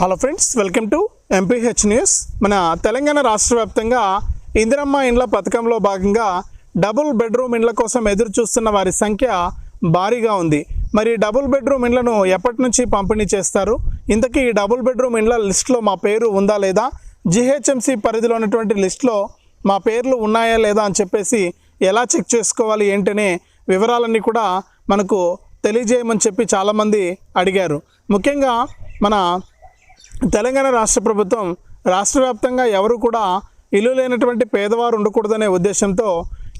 Hello friends welcome to MPH news మన తెలంగాణ రాష్ట్ర వ్యాప్తంగా ఇందిరమ్మ ఇండ్ల పథకంలో భాగంగా డబుల్ బెడ్రూమ్ ఇండ్ల కోసం ఎదురు చూస్తున్న వారి సంఖ్య భారీగా ఉంది. మరి డబుల్ బెడ్రూమ్ ఇండ్లను ఎప్పటి నుంచి పంపిణీ చేస్తారు? ఇంతకీ ఈ డబుల్ బెడ్రూమ్ ఇండ్ల లిస్ట్లో మా పేరు ఉందా లేదా? జిహెచ్ఎంసి పరిధిలో ఉన్నటువంటి లిస్ట్లో మా పేర్లు ఉన్నాయా లేదా అని చెప్పేసి ఎలా చెక్ చేసుకోవాలి ఏంటనే వివరాలన్నీ కూడా మనకు తెలియజేయమని చెప్పి చాలామంది అడిగారు. ముఖ్యంగా మన తెలంగాణ రాష్ట్ర ప్రభుత్వం రాష్ట్ర వ్యాప్తంగా ఎవరు కూడా ఇల్లు లేనటువంటి పేదవారు ఉండకూడదనే ఉద్దేశంతో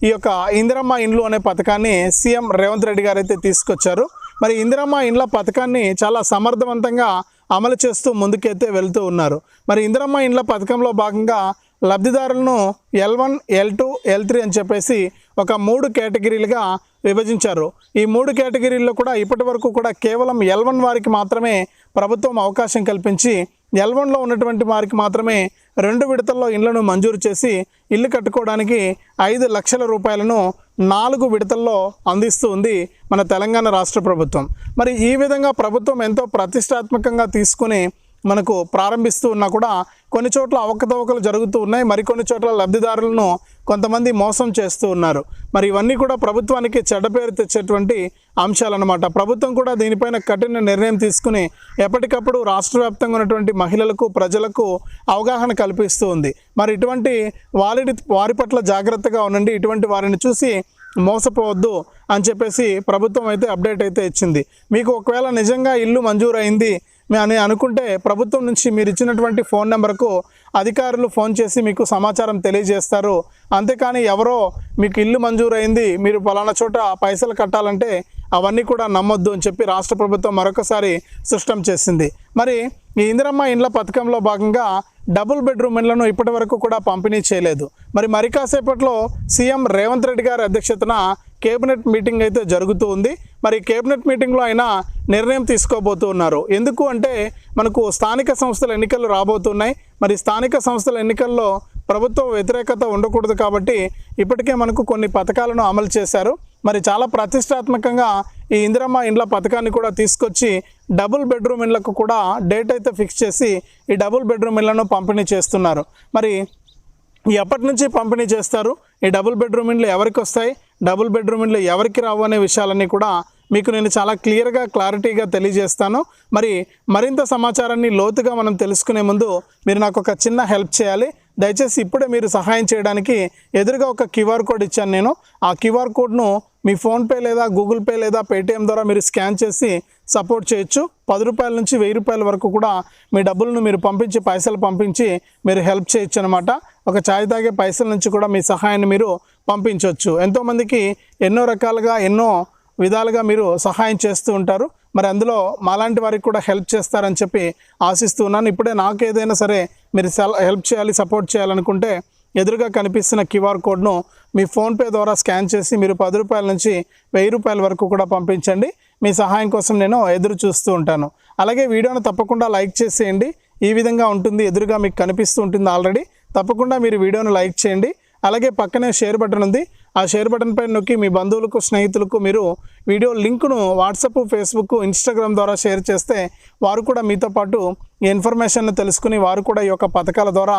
ఈ యొక్క ఇందిరమ్మ ఇండ్లు అనే పథకాన్ని సీఎం రేవంత్ రెడ్డి గారు అయితే తీసుకొచ్చారు. మరి ఇందిరమ్మ ఇండ్ల పథకాన్ని చాలా సమర్థవంతంగా అమలు చేస్తూ ముందుకైతే వెళ్తూ ఉన్నారు. మరి ఇందిరమ్మ ఇండ్ల పథకంలో భాగంగా లబ్ధిదారులను L one L two L three అని చెప్పేసి ఒక మూడు కేటగిరీలుగా విభజించారు. ఈ మూడు కేటగిరీల్లో కూడా ఇప్పటి వరకు కూడా కేవలం ఎల్ వన్ వారికి మాత్రమే ప్రభుత్వం అవకాశం కల్పించి ఎల్ వన్లో ఉన్నటువంటి వారికి మాత్రమే రెండు విడతల్లో ఇళ్ళను మంజూరు చేసి ఇల్లు కట్టుకోవడానికి ఐదు లక్షల రూపాయలను నాలుగు విడతల్లో అందిస్తూ ఉంది మన తెలంగాణ రాష్ట్ర ప్రభుత్వం. మరి ఈ విధంగా ప్రభుత్వం ఎంతో ప్రతిష్టాత్మకంగా తీసుకుని మనకు ప్రారంభిస్తూ ఉన్నా కూడా కొన్ని చోట్ల అవకతవకలు జరుగుతూ ఉన్నాయి. మరికొన్ని చోట్ల లబ్ధిదారులను కొంతమంది మోసం చేస్తూ ఉన్నారు. మరి ఇవన్నీ కూడా ప్రభుత్వానికి చెడ్డ పేరు తెచ్చేటువంటి అంశాలన్నమాట. ప్రభుత్వం కూడా దీనిపైన కఠిన నిర్ణయం తీసుకుని ఎప్పటికప్పుడు రాష్ట్ర వ్యాప్తంగా ఉన్నటువంటి మహిళలకు ప్రజలకు అవగాహన కల్పిస్తూ ఉంది. మరి ఇటువంటి వారి వారి పట్ల జాగ్రత్తగా ఉండండి. ఇటువంటి వారిని చూసి మోసపోవద్దు అని చెప్పేసి ప్రభుత్వం అయితే అప్డేట్ అయితే ఇచ్చింది. మీకు ఒకవేళ నిజంగా ఇల్లు మంజూరు అయింది అని అనుకుంటే ప్రభుత్వం నుంచి మీరు ఇచ్చినటువంటి ఫోన్ నెంబర్కు అధికారులు ఫోన్ చేసి మీకు సమాచారం తెలియజేస్తారు. అంతేకాని ఎవరో మీకు ఇల్లు మంజూరైంది మీరు పలానా చోట పైసలు కట్టాలంటే అవన్నీ కూడా నమ్మొద్దు అని చెప్పి రాష్ట్ర ప్రభుత్వం మరొకసారి స్పష్టం చేసింది. మరి ఈ ఇందిరమ్మ ఇండ్ల పథకంలో భాగంగా డబుల్ బెడ్రూమ్ ఇండ్లను ఇప్పటి వరకు కూడా పంపిణీ చేయలేదు. మరి మరి కాసేపట్లో సీఎం రేవంత్ రెడ్డి గారి అధ్యక్షతన కేబినెట్ మీటింగ్ అయితే జరుగుతూ ఉంది. మరి కేబినెట్ మీటింగ్లో ఆయన నిర్ణయం తీసుకోబోతూ ఉన్నారు ఎందుకు అంటే మనకు స్థానిక సంస్థల ఎన్నికలు రాబోతున్నాయి. మరి స్థానిక సంస్థల ఎన్నికల్లో ప్రభుత్వ వ్యతిరేకత ఉండకూడదు కాబట్టి ఇప్పటికే మనకు కొన్ని పథకాలను అమలు చేశారు. మరి చాలా ప్రతిష్టాత్మకంగా ఈ ఇందిరమ్మ ఇండ్ల పథకాన్ని కూడా తీసుకొచ్చి డబుల్ బెడ్రూమ్ ఇండ్లకు కూడా డేట్ అయితే ఫిక్స్ చేసి ఈ డబుల్ బెడ్రూమ్ ఇళ్ళను పంపిణీ చేస్తున్నారు. మరి ఎప్పటి నుంచి పంపిణీ చేస్తారు? ఈ డబుల్ బెడ్రూమ్ ఇండ్లు ఎవరికి వస్తాయి? డబుల్ బెడ్రూమ్ ఇండ్లు ఎవరికి రావు అనే విషయాలన్నీ కూడా మీకు నేను చాలా క్లియర్గా క్లారిటీగా తెలియజేస్తాను. మరి మరింత సమాచారాన్ని లోతుగా మనం తెలుసుకునే ముందు మీరు నాకు ఒక చిన్న హెల్ప్ చేయాలి. దయచేసి ఇప్పుడే మీరు సహాయం చేయడానికి ఎదురుగా ఒక క్యూఆర్ కోడ్ ఇచ్చాను నేను. ఆ క్యూఆర్ కోడ్ను మీ ఫోన్పే లేదా గూగుల్ పే లేదా పేటిఎం ద్వారా మీరు స్కాన్ చేసి సపోర్ట్ చేయొచ్చు. పది రూపాయల నుంచి వెయ్యి రూపాయల వరకు కూడా మీ డబ్బులను మీరు పంపించి పైసలు పంపించి మీరు హెల్ప్ చేయొచ్చు అనమాట ఒక ఛాయ్ తాగే పైసల నుంచి కూడా మీ సహాయాన్ని మీరు పంపించవచ్చు ఎంతోమందికి ఎన్నో రకాలుగా ఎన్నో విధాలుగా మీరు సహాయం చేస్తూ ఉంటారు. మరి అందులో మాలాంటి వారికి కూడా హెల్ప్ చేస్తారని చెప్పి ఆశిస్తూ ఉన్నాను. ఇప్పుడే నాకు ఏదైనా సరే మీరు సెల్- హెల్ప్ చేయాలి సపోర్ట్ చేయాలనుకుంటే ఎదురుగా కనిపిస్తున్న క్యూఆర్ కోడ్ను మీ ఫోన్పే ద్వారా స్కాన్ చేసి మీరు పది రూపాయల నుంచి వెయ్యి రూపాయల వరకు కూడా పంపించండి. మీ సహాయం కోసం నేను ఎదురు చూస్తూ ఉంటాను. అలాగే వీడియోను తప్పకుండా లైక్ చేసేయండి. ఈ విధంగా ఉంటుంది ఎదురుగా మీకు కనిపిస్తూ ఉంటుంది ఆల్రెడీ. తప్పకుండా మీరు వీడియోను లైక్ చేయండి. అలాగే పక్కనే షేర్ బటన్ ఉంది. ఆ షేర్ బటన్ పైన నొక్కి మీ బంధువులకు స్నేహితులకు మీరు వీడియో లింక్ను వాట్సాప్ ఫేస్బుక్ ఇన్స్టాగ్రామ్ ద్వారా షేర్ చేస్తే వారు కూడా మీతో పాటు ఈ ఇన్ఫర్మేషన్ తెలుసుకుని వారు కూడా ఈ యొక్క పథకాల ద్వారా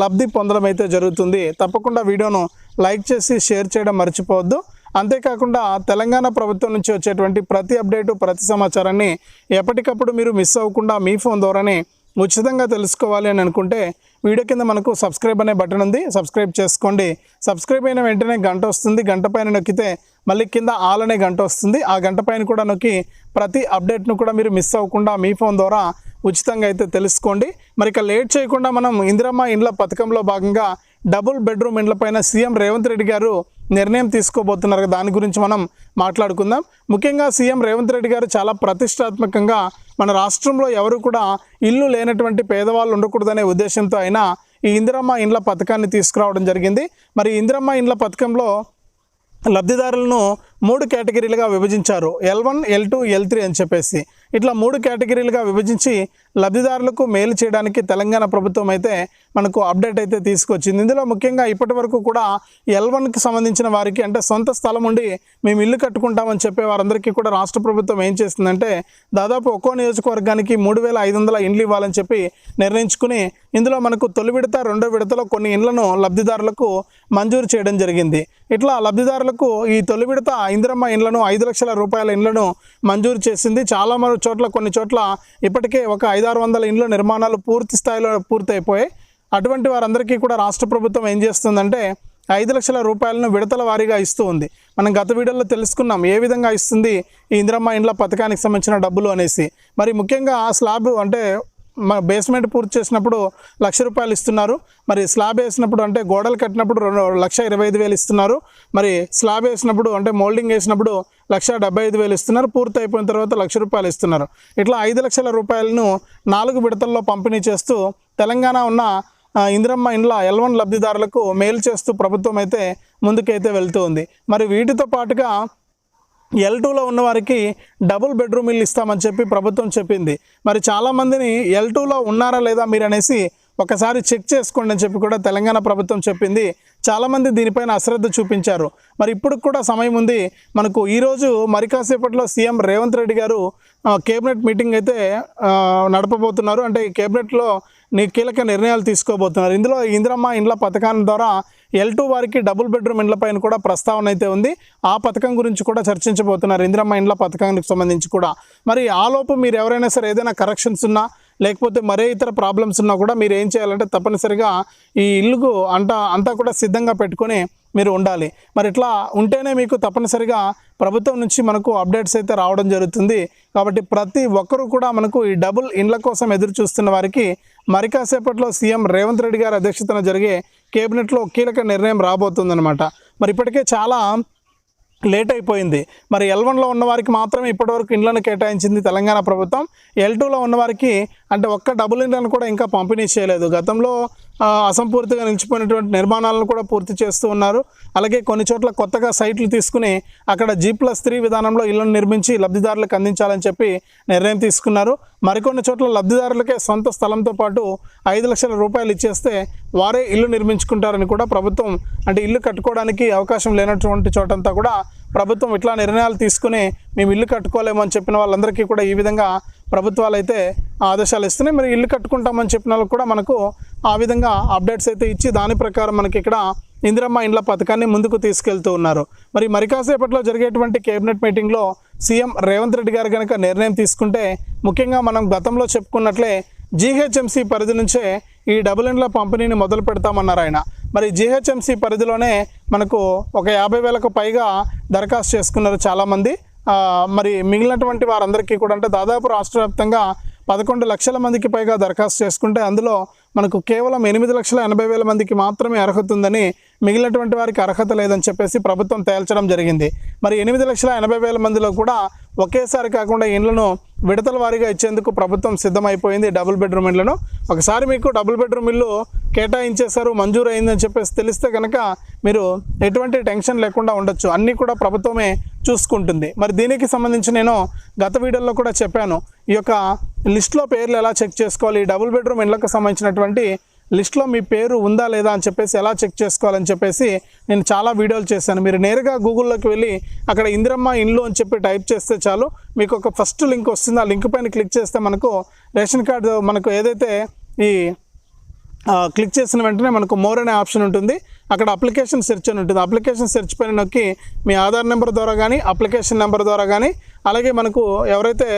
లబ్ధి పొందడం అయితే జరుగుతుంది. తప్పకుండా వీడియోను లైక్ చేసి షేర్ చేయడం మర్చిపోవద్దు. అంతేకాకుండా తెలంగాణ ప్రభుత్వం నుంచి వచ్చేటువంటి ప్రతి అప్డేటు ప్రతి సమాచారాన్ని ఎప్పటికప్పుడు మీరు మిస్ అవ్వకుండా మీ ఫోన్ ద్వారానే ఉచితంగా తెలుసుకోవాలి అని అనుకుంటే వీడియో కింద మనకు సబ్స్క్రైబ్ అనే బటన్ ఉంది. సబ్స్క్రైబ్ చేసుకోండి. సబ్స్క్రైబ్ అయిన వెంటనే గంట వస్తుంది. గంట పైన నొక్కితే మళ్ళీ కింద ఆల్ అనే గంట వస్తుంది. ఆ గంట పైన కూడా నొక్కి ప్రతి అప్డేట్ను కూడా మీరు మిస్ అవ్వకుండా మీ ఫోన్ ద్వారా ఉచితంగా అయితే తెలుసుకోండి. మరి ఇక లేట్ చేయకుండా మనం ఇందిరమ్మ ఇండ్ల పథకంలో భాగంగా డబుల్ బెడ్రూమ్ ఇండ్లపైన సీఎం రేవంత్ రెడ్డి గారు నిర్ణయం తీసుకోబోతున్నారు. దాని గురించి మనం మాట్లాడుకుందాం. ముఖ్యంగా సీఎం రేవంత్ రెడ్డి గారు చాలా ప్రతిష్టాత్మకంగా మన రాష్ట్రంలో ఎవరు కూడా ఇల్లు లేనటువంటి పేదవాళ్ళు ఉండకూడదనే ఉద్దేశంతో ఆయన ఈ ఇందిరమ్మ ఇండ్ల పథకాన్ని తీసుకురావడం జరిగింది. మరి ఇందిరమ్మ ఇండ్ల పథకంలో లబ్ధిదారులను మూడు కేటగిరీలుగా విభజించారు. L one L two L three అని చెప్పేసి. ఇట్లా మూడు కేటగిరీలుగా విభజించి లబ్ధిదారులకు మేలు చేయడానికి తెలంగాణ ప్రభుత్వం అయితే మనకు అప్డేట్ అయితే తీసుకొచ్చింది. ఇందులో ముఖ్యంగా ఇప్పటి వరకు కూడా ఎల్ వన్కి సంబంధించిన వారికి అంటే సొంత స్థలం ఉండి మేము ఇల్లు కట్టుకుంటామని చెప్పే వారందరికీ కూడా రాష్ట్ర ప్రభుత్వం ఏం చేస్తుందంటే దాదాపు ఒక్కో నియోజకవర్గానికి మూడు వేల ఐదు వందల ఇండ్లు ఇవ్వాలని చెప్పి నిర్ణయించుకుని ఇందులో మనకు తొలి విడత రెండో విడతలో కొన్ని ఇండ్లను లబ్ధిదారులకు మంజూరు చేయడం జరిగింది. ఇట్లా లబ్ధిదారులకు ఈ తొలి విడత ఇందిరమ్మ ఇండ్లను ఐదు లక్షల రూపాయల ఇండ్లను మంజూరు చేసింది. చాలా మరో చోట్ల కొన్ని చోట్ల ఇప్పటికే ఒక ఐదారు వందల ఇండ్ల నిర్మాణాలు పూర్తి స్థాయిలో పూర్తయిపోయాయి. అటువంటి వారందరికీ కూడా రాష్ట్ర ప్రభుత్వం ఏం చేస్తుందంటే ఐదు లక్షల రూపాయలను విడతల వారీగా ఇస్తూ ఉంది. మనం గత వీడియోలో తెలుసుకున్నాం ఏ విధంగా ఇస్తుంది ఈ ఇందిరమ్మ ఇండ్ల పథకానికి సంబంధించిన డబ్బులు అనేసి. మరి ముఖ్యంగా ఆ స్లాబ్ అంటే బేస్మెంట్ పూర్తి చేసినప్పుడు లక్ష రూపాయలు ఇస్తున్నారు. మరి స్లాబ్ వేసినప్పుడు అంటే గోడలు కట్టినప్పుడు రెండు లక్ష ఇరవై ఐదు వేలు ఇస్తున్నారు. మరి స్లాబ్ వేసినప్పుడు అంటే మోల్డింగ్ వేసినప్పుడు లక్ష డెబ్బై ఐదు వేలు ఇస్తున్నారు. పూర్తి అయిపోయిన తర్వాత లక్ష రూపాయలు ఇస్తున్నారు. ఇట్లా ఐదు లక్షల రూపాయలను నాలుగు విడతల్లో పంపిణీ చేస్తూ తెలంగాణ ఉన్న ఇందిరమ్మ ఇండ్ల ఎల్వన్ లబ్ధిదారులకు మేలు చేస్తూ ప్రభుత్వం అయితే ముందుకైతే వెళ్తూ ఉంది. మరి వీటితో పాటుగా ఎల్ టూలో ఉన్న వారికి డబుల్ బెడ్రూమ్ ఇల్లు ఇస్తామని చెప్పి ప్రభుత్వం చెప్పింది. మరి చాలామందిని ఎల్ టూలో ఉన్నారా లేదా మీరు అనేసి ఒకసారి చెక్ చేసుకోండి అని చెప్పి కూడా తెలంగాణ ప్రభుత్వం చెప్పింది. చాలామంది దీనిపైన అశ్రద్ధ చూపించారు. మరి ఇప్పుడు కూడా సమయం ఉంది. మనకు ఈరోజు మరి కాసేపట్లో సీఎం రేవంత్ రెడ్డి గారు కేబినెట్ మీటింగ్ అయితే నడపబోతున్నారు. అంటే ఈ కేబినెట్లో నీ కీలక నిర్ణయాలు తీసుకోబోతున్నారు. ఇందులో ఇందిరమ్మ ఇండ్ల పథకాన్ని ద్వారా ఎల్ టూ వారికి డబుల్ బెడ్రూమ్ ఇండ్ల పైన కూడా ప్రస్తావన అయితే ఉంది. ఆ పథకం గురించి కూడా చర్చించబోతున్నారు. ఇందిరమ్మ ఇండ్ల పథకానికి సంబంధించి కూడా. మరి ఆలోపు మీరు ఎవరైనా సరే ఏదైనా కరెక్షన్స్ ఉన్నా లేకపోతే మరే ఇతర ప్రాబ్లమ్స్ ఉన్నా కూడా మీరు ఏం చేయాలంటే తప్పనిసరిగా ఈ ఇల్లుకు అంట అంతా కూడా సిద్ధంగా పెట్టుకొని మీరు ఉండాలి. మరి ఇట్లా ఉంటేనే మీకు తప్పనిసరిగా ప్రభుత్వం నుంచి మనకు అప్డేట్స్ అయితే రావడం జరుగుతుంది. కాబట్టి ప్రతి ఒక్కరూ కూడా మనకు ఈ డబుల్ ఇండ్ల కోసం ఎదురు చూస్తున్న వారికి మరి కాసేపట్లో సీఎం రేవంత్ రెడ్డి గారి అధ్యక్షతన జరిగే కేబినెట్లో కీలక నిర్ణయం రాబోతుందన్నమాట. మరి ఇప్పటికే చాలా లేట్ అయిపోయింది. మరి ఎల్ వన్లో ఉన్నవారికి మాత్రమే ఇప్పటివరకు ఇండ్లను కేటాయించింది తెలంగాణ ప్రభుత్వం. ఎల్ టూలో ఉన్నవారికి అంటే ఒక్క డబుల్ ఇండ్లను కూడా ఇంకా పంపిణీ చేయలేదు. గతంలో అసంపూర్తిగా నిలిచిపోయినటువంటి నిర్మాణాలను కూడా పూర్తి చేస్తూ ఉన్నారు. అలాగే కొన్ని చోట్ల కొత్తగా సైట్లు తీసుకుని అక్కడ జీ ప్లస్ త్రీ విధానంలో ఇళ్ళను నిర్మించి లబ్ధిదారులకు అందించాలని చెప్పి నిర్ణయం తీసుకున్నారు. మరికొన్ని చోట్ల లబ్ధిదారులకే సొంత స్థలంతో పాటు ఐదు లక్షల రూపాయలు ఇచ్చేస్తే వారే ఇల్లు నిర్మించుకుంటారని కూడా ప్రభుత్వం అంటే ఇల్లు కట్టుకోవడానికి అవకాశం లేనటువంటి చోటంతా కూడా ప్రభుత్వం ఇట్లా నిర్ణయాలు తీసుకుని మేము ఇల్లు కట్టుకోలేమని చెప్పిన వాళ్ళందరికీ కూడా ఈ విధంగా ప్రభుత్వాలు అయితే ఆదేశాలు ఇస్తున్నాయి. మరి ఇల్లు కట్టుకుంటామని చెప్పిన వాళ్ళకి కూడా మనకు ఆ విధంగా అప్డేట్స్ అయితే ఇచ్చి దాని ప్రకారం మనకి ఇక్కడ ఇందిరమ్మ ఇండ్ల పథకాన్ని ముందుకు తీసుకెళ్తూ ఉన్నారు. మరి మరి కాసేపట్లో జరిగేటువంటి కేబినెట్ మీటింగ్లో సీఎం రేవంత్ రెడ్డి గారు కనుక నిర్ణయం తీసుకుంటే ముఖ్యంగా మనం గతంలో చెప్పుకున్నట్లే జీహెచ్ఎంసీ పరిధి నుంచే ఈ డబుల్ ఇండ్ల పంపిణీని మొదలు పెడతామన్నారు ఆయన. మరి జీహెచ్ఎంసీ పరిధిలోనే మనకు ఒక యాభై వేలకు పైగా దరఖాస్తు చేసుకున్నారు చాలామంది. మరి మిగిలినటువంటి వారందరికీ కూడా అంటే దాదాపు రాష్ట్ర వ్యాప్తంగా పదకొండు లక్షల మందికి పైగా దరఖాస్తు చేసుకుంటే అందులో మనకు కేవలం ఎనిమిది లక్షల ఎనభై వేల మందికి మాత్రమే అర్హత ఉందని మిగిలినటువంటి వారికి అర్హత లేదని చెప్పేసి ప్రభుత్వం తేల్చడం జరిగింది. మరి ఎనిమిది లక్షల ఎనభై వేల మందిలో కూడా ఒకేసారి కాకుండా ఇండ్లను విడతల వారీగా ఇచ్చేందుకు ప్రభుత్వం సిద్ధమైపోయింది డబుల్ బెడ్రూమ్ ఇండ్లను. ఒకసారి మీకు డబుల్ బెడ్రూమ్ ఇల్లు కేటాయించేశారు మంజూరు అయిందని చెప్పేసి తెలిస్తే కనుక మీరు ఎటువంటి టెన్షన్ లేకుండా ఉండొచ్చు. అన్నీ కూడా ప్రభుత్వమే చూసుకుంటుంది. మరి దీనికి సంబంధించి నేను గత వీడియోలో కూడా చెప్పాను. ఈ యొక్క లిస్ట్లో పేర్లు ఎలా చెక్ చేసుకోవాలి? ఈ డబుల్ బెడ్రూమ్ ఇండ్లకు సంబంధించినటువంటి లిస్ట్లో మీ పేరు ఉందా లేదా అని చెప్పేసి ఎలా చెక్ చేసుకోవాలని చెప్పేసి నేను చాలా వీడియోలు చేశాను. మీరు నేరుగా గూగుల్లోకి వెళ్ళి అక్కడ ఇందిరమ్మ ఇండ్లు అని చెప్పి టైప్ చేస్తే చాలు. మీకు ఒక ఫస్ట్ లింక్ వస్తుంది. ఆ లింక్ పైన క్లిక్ చేస్తే మనకు రేషన్ కార్డు మనకు ఏదైతే ఈ క్లిక్ చేసిన వెంటనే మనకు మోర్ అనే ఆప్షన్ ఉంటుంది. అక్కడ అప్లికేషన్ సెర్చ్ అని ఉంటుంది. అప్లికేషన్ సెర్చ్ పైన నొక్కి మీ ఆధార్ నెంబర్ ద్వారా కానీ అప్లికేషన్ నెంబర్ ద్వారా కానీ అలాగే మనకు ఎవరైతే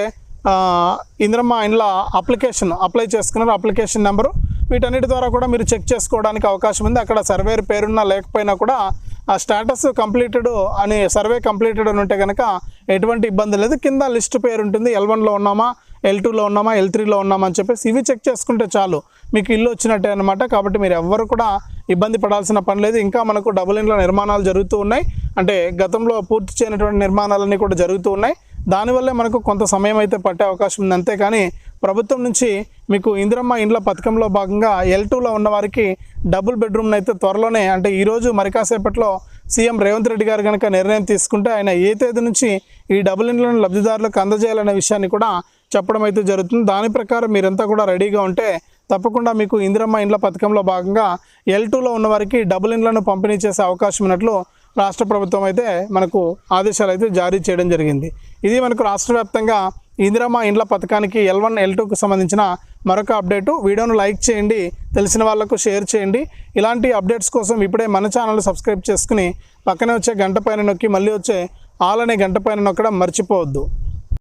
ఇంద్రమ్మ ఇంట్లో అప్లికేషన్ అప్లై చేసుకున్నారో అప్లికేషన్ నెంబరు వీటన్నిటి ద్వారా కూడా మీరు చెక్ చేసుకోవడానికి అవకాశం ఉంది. అక్కడ సర్వేర్ పేరున్నా లేకపోయినా కూడా ఆ స్టేటస్ కంప్లీటెడ్ అని సర్వే కంప్లీటెడ్ అని ఉంటే కనుక ఎటువంటి ఇబ్బంది లేదు. కింద లిస్ట్ పేరు ఉంటుంది. ఎల్ వన్లో ఉన్నామా? ఎల్ టూలో ఉన్నామా ఎల్ త్రీలో ఉన్నామా అని చెప్పేసి ఇవి చెక్ చేసుకుంటే చాలు. మీకు ఇల్లు వచ్చినట్టే అనమాట కాబట్టి మీరు ఎవ్వరు కూడా ఇబ్బంది పడాల్సిన పని లేదు. ఇంకా మనకు డబుల్ ఇండ్ల నిర్మాణాలు జరుగుతూ ఉన్నాయి. అంటే గతంలో పూర్తి చేయనటువంటి నిర్మాణాలన్నీ కూడా జరుగుతూ ఉన్నాయి. దానివల్లే మనకు కొంత సమయం అయితే పట్టే అవకాశం ఉంది. అంతేకాని ప్రభుత్వం నుంచి మీకు ఇందిరమ్మ ఇండ్ల పథకంలో భాగంగా ఎల్ టూలో ఉన్నవారికి డబుల్ బెడ్రూమ్ని అయితే త్వరలోనే అంటే ఈరోజు మరి కాసేపట్లో సీఎం రేవంత్ రెడ్డి గారు కనుక నిర్ణయం తీసుకుంటే ఆయన ఏ తేదీ నుంచి ఈ డబుల్ ఇండ్లను లబ్ధిదారులకు అందజేయాలనే విషయాన్ని కూడా చెప్పడం అయితే జరుగుతుంది. దాని ప్రకారం మీరంతా కూడా రెడీగా ఉంటే తప్పకుండా మీకు ఇందిరమ్మ ఇండ్ల పథకంలో భాగంగా ఎల్ టూలో ఉన్న వారికి డబుల్ ఇండ్లను పంపిణీ చేసే అవకాశం ఉన్నట్లు రాష్ట్ర ప్రభుత్వం అయితే మనకు ఆదేశాలు అయితే జారీ చేయడం జరిగింది. ఇది మనకు రాష్ట్ర వ్యాప్తంగా ఇందిరమ్మ ఇండ్ల పథకానికి ఎల్ వన్ ఎల్ టూకు సంబంధించిన మరొక అప్డేటు. వీడియోను లైక్ చేయండి తెలిసిన వాళ్ళకు షేర్ చేయండి. ఇలాంటి అప్డేట్స్ కోసం ఇప్పుడే మన ఛానల్ సబ్స్క్రైబ్ చేసుకుని పక్కనే వచ్చే గంట పైన నొక్కి మళ్ళీ వచ్చే ఆల్ అనే గంట పైన నొక్కడం మర్చిపోవద్దు.